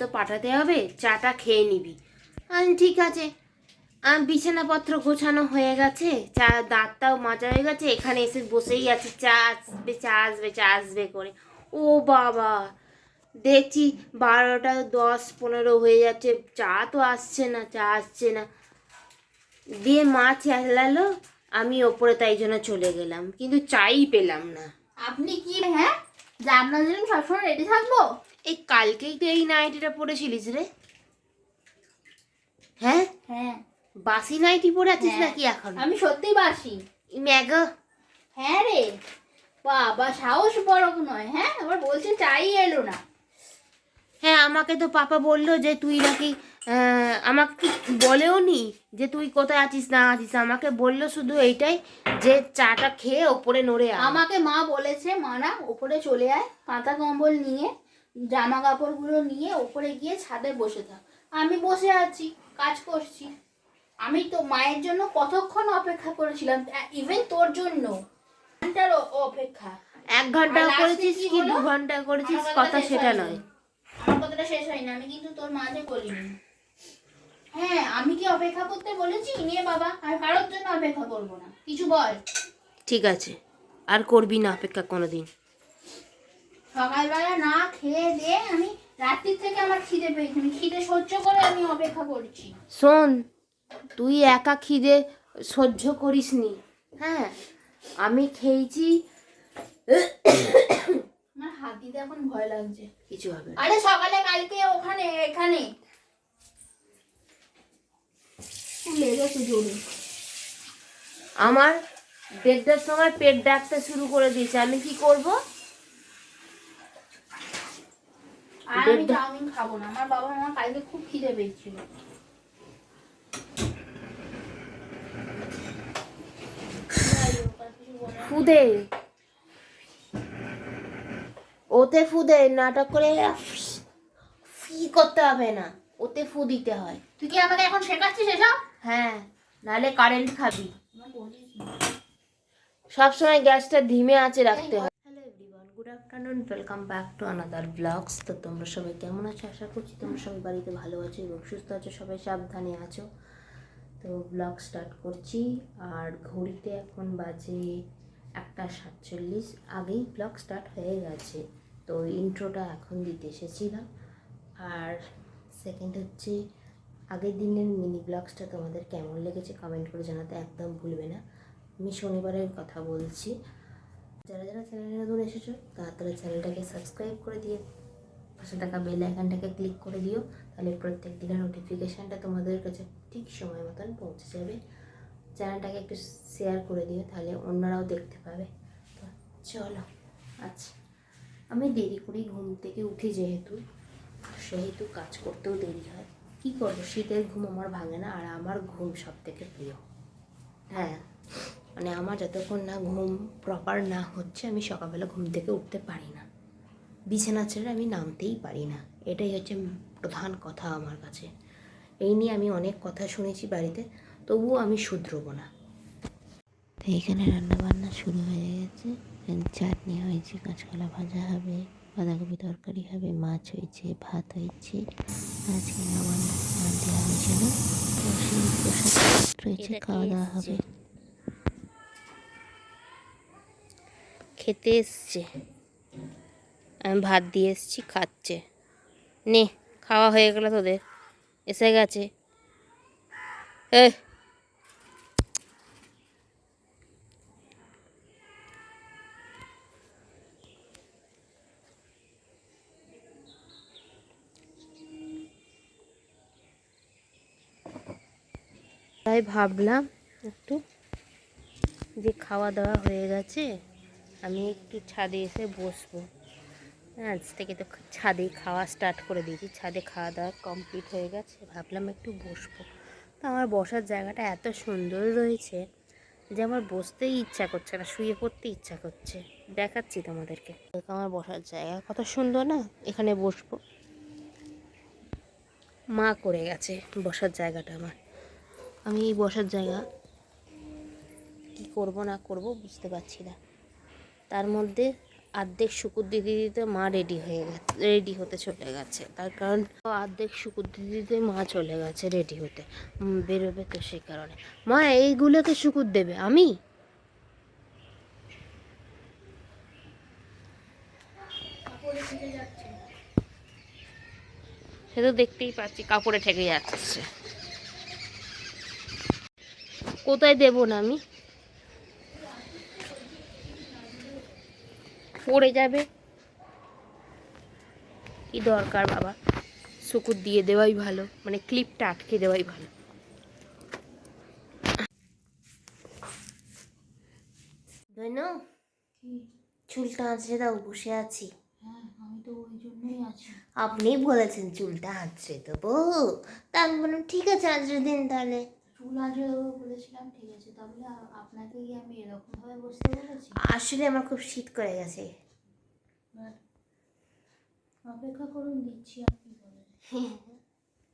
তো পাঠাতে হবে, চাটা খেয়ে নিবি। আমি ঠিক আছে। আমি, বিছানাপত্র গোছানো হয়ে গেছে, চা, দাঁতটাও মাজা হয়ে গেছে, এখানে এসে বসেই আছে, চা আসবে চা আসবে চা আসবে করে। ও বাবা, দেখছি বারোটা দশ পনেরো হয়ে যাচ্ছে, চা তো আসছে না, চা আসছে না। দিয়ে মা চেল্লালো, আমি ওপরে তাই জন্য চলে গেলাম, কিন্তু চাই পেলাম না। আপনি কি হ্যাঁ? যে আপনার জন্য সবসময় রেডি থাকব? এই কালকেই তো এই নাইটিটা পরেছিলিস রে। হ্যাঁ? হ্যাঁ। বাসি নাইটি পরে আছিস হ্যাঁ। নাকি এখন? আমি সত্যি বাসি। ম্যাগা। হ্যাঁ রে। বাবা সাহস বড় নয় হ্যাঁ? আবার বলছে চাই এলো না। হ্যাঁ আমাকে তো পাপা বলল যে তুই নাকি আমাকে বলেও নি যে তুই কোথায় আছিস না আছিস। আমাকে বলল শুধু এইটাই যে চাটা খেয়ে ওপরে নড়ে আমাকে মা বলেছে মা না ওপরে চলে আয় পাতা কম্বল নিয়ে। জামা কাপড়গুলো নিয়ে ওপরে গিয়ে ছাদে বসে থাক। আমি বসে আছি কাজ করছি। আমি তো মায়ের জন্য কতক্ষণ অপেক্ষা করেছিলাম ইভেন তোর জন্য। ঘণ্টার অপেক্ষা। এক ঘণ্টা করেছিস কি কি দু ঘণ্টা করেছিস কথা সেটা নয়। আমার কথাটা শেষ হয়নি আমি কিন্তু তোর মাঝে বলিনি। হ্যাঁ আমি কি অপেক্ষা করতে বলেছি? নিয়ে বাবা আর কারোর জন্য অপেক্ষা করব না। কিছু বল। ঠিক আছে আর করবি না অপেক্ষা কোনোদিন। সকালবেলা না খেয়ে দিয়ে আমি রাত্রির থেকে আমার খিদে পেয়েছি। খিদে সহ্য করে আমি অপেক্ষা করছি। শোন তুই একা খিদে সহ্য করিসনি। হ্যাঁ আমি খেয়েছি। আমার হাত দিতে এখন ভয় লাগছে। কিছু হবে না। আরে সকালে কালকে ওখানে এখানে। লেগেছে জোরে। আমার দেড়টার সময় পেট ডাকতে শুরু করে দিয়েছে। আমি কি করব? আর আমি চাউমিন খাব না। আমার বাবা আমার কালকে খুব খিদে পেয়েছিল। ফুদে। ওতে ফুদে নাটক করে ফি করতে হবে না। ওতে ফু দিতে হয়। তুই কি আমাকে এখন শেখাচ্ছিস এসব? হ্যাঁ নাহলে কারেন্ট খাবি। সবসময় গ্যাসটা ধিমে আছে রাখতে হয়। Afternoon welcome back to another blogs তো তোমরা সবাই কেমন আছো? আশা করছি তোমরা সবাই বাড়িতে ভালো আছো এবং সুস্থ আছো। সবাই সাবধানে আছো। তো ব্লগ স্টার্ট করছি। আর ঘড়িতে এখন বাজে একটা সাতচল্লিশ। আগেই ব্লগ স্টার্ট হয়ে গেছে। তো ইন্ট্রোটা এখন দিতে এসেছিলাম। আর সেকেন্ড হচ্ছে, আগের দিনের মিনি ব্লগসটা তোমাদের কেমন লেগেছে? কমেন্ট করে জানাতে একদম ভুলবে না। আমি শনিবারের কথা বলছি। যারা যারা চ্যানেলে নতুন এসেছ, তারা চ্যানেলটাকে সাবস্ক্রাইব করে দিয়ে পাশে থাকা বেল আইকনটাকে ক্লিক করে দিও, তাহলে প্রত্যেক দিনের নোটিফিকেশানটা তোমাদের কাছে ঠিক সময় মতন পৌঁছে যাবে। চ্যানেলটাকে একটু শেয়ার করে দিও, তাহলে অন্যরাও দেখতে পাবে। তো চলো আচ্ছা আমি দেরি করেই ঘুম থেকে উঠি যেহেতু, সেহেতু কাজ করতেও দেরি হয়। কী করব? শীতের ঘুম আমার ভাঙে না, আর আমার ঘুম সব থেকে প্রিয়। হ্যাঁ। মানে আমার যতক্ষণ না ঘুম প্রপার না হচ্ছে আমি সকালবেলা ঘুম থেকে উঠতে পারি না। বিছানা ছেড়ে আমি নামতেই পারি না। এটাই হচ্ছে প্রধান কথা আমার কাছে। এই নিয়ে আমি অনেক কথা শুনেছি বাড়িতে তবুও আমি শুধরবো না। তো এখানে রান্না বান্না শুরু হয়ে গেছে। চাটনি হয়েছে কাঁচকলা ভাজা হবে বাঁধাকপি তরকারি হবে মাছ হয়েছে ভাত হয়েছে। আজকে আমার দেওয়া হয়েছিল তো সেই প্রসাদ রয়েছে খাওয়া দাওয়া হবে। খেতে এসছে। আমি ভাত দিয়ে এসছি, খাচ্ছে। নে, খাওয়া হয়ে গেল তোদের। এসে গেছে। এ তাই ভাবলাম একটু যে খাওয়া দাওয়া হয়ে গেছে আমি একটু ছাদে এসে বসবো। হ্যাঁ, আজ থেকে তো ছাদে খাওয়া স্টার্ট করে দিয়েছি। ছাদে খাওয়া দাওয়া কমপ্লিট হয়ে গেছে ভাবলাম একটু বসবো। তো আমার বসার জায়গাটা এত সুন্দর রয়েছে যে আমার বসতেই ইচ্ছা করছে না শুয়ে পড়তে ইচ্ছা করছে। দেখাচ্ছি তোমাদেরকে। আমার বসার জায়গা। কত সুন্দর না? এখানে বসবো। মা করে গেছে বসার জায়গাটা আমার। আমি এই বসার জায়গা কি করব না করব বুঝতে পারছি না। তার মধ্যে অর্ধেক শুকুর দিতে দিতে মা রেডি হয়ে গেছে রেডি হতে চলে গেছে। তার কারণ অর্ধেক শুকুর দিতে দিতে মা চলে গেছে রেডি হতে। বেরোবে তো সেই কারণে। মা এইগুলোকে শুকুর দেবে আমি? সে তো দেখতেই পাচ্ছি কাপড়ে ঠেকে যাচ্ছে। কোথায় দেবো না আমি? পড়ে যাবে। কি দরকার বাবা? শুকুর দিয়ে দেওয়াই ভালো মানে ক্লিপটা আটকে দেওয়াই ভালো। বেনু চুলটা আঁচড়ে দাও বসে আছি। হ্যাঁ আমি তো ওই জন্যই আছি। আপনি বলেছেন চুলটা আঁচড়ে দেবো। তা আমি বললাম ঠিক আছে আঁচড়ে দিন তাহলে। চুল বলেছিলাম ঠিক আছে তাহলে আপনাকে কি আমি এরকম ভাবে বসতে বলেছি। আসলে আমার খুব শীত করে গেছে। অপেক্ষা করুন দিচ্ছি আপনি বলেন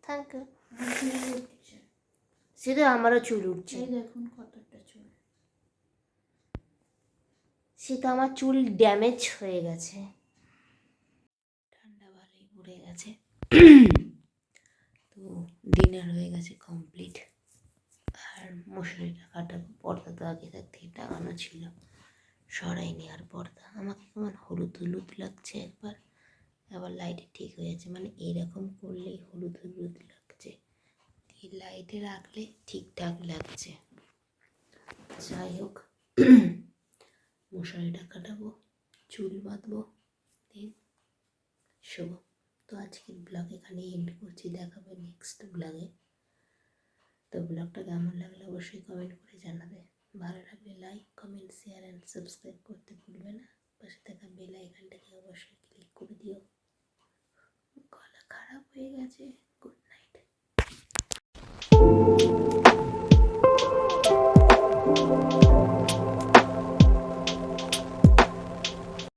থ্যাংক ইউ আমার চুল উঠছে সেটা আমারও চুল উঠছে। দেখুন কতটা চুল। সে তো আমার চুল ড্যামেজ হয়ে গেছে। ঠান্ডা ভালোই পড়ে গেছে। তো ডিনার হয়ে গেছে কমপ্লিট আর মশারিটা কাটাবো পর্দা তো আগে থাকতেই টাঙানো ছিল। সরাইনি আর পর্দা। আমাকে কেমন হলুদ হলুদ লাগছে একবার। আবার লাইটে ঠিক হয়েছে মানে এইরকম করলেই হলুদ হলুদ লাগছে। এই লাইটে রাখলে ঠিকঠাক লাগছে। যাই হোক মশারিটা কাটাবো চুল বাঁধবো। দিন শুভ তো আজকের ব্লগ এখানে এন্ড করছি। দেখাবে নেক্সট ব্লগে তো ব্লগটা কেমন লাগলে অবশ্যই কমেন্ট করে জানাবে। ভালো লাগলে like comment share and subscribe করতে ভুলবে না। পাশে থাকা বেল আইকনটাকে অবশ্যই ক্লিক করে দিও। গলা খারাপ হয়ে গেছে। Good night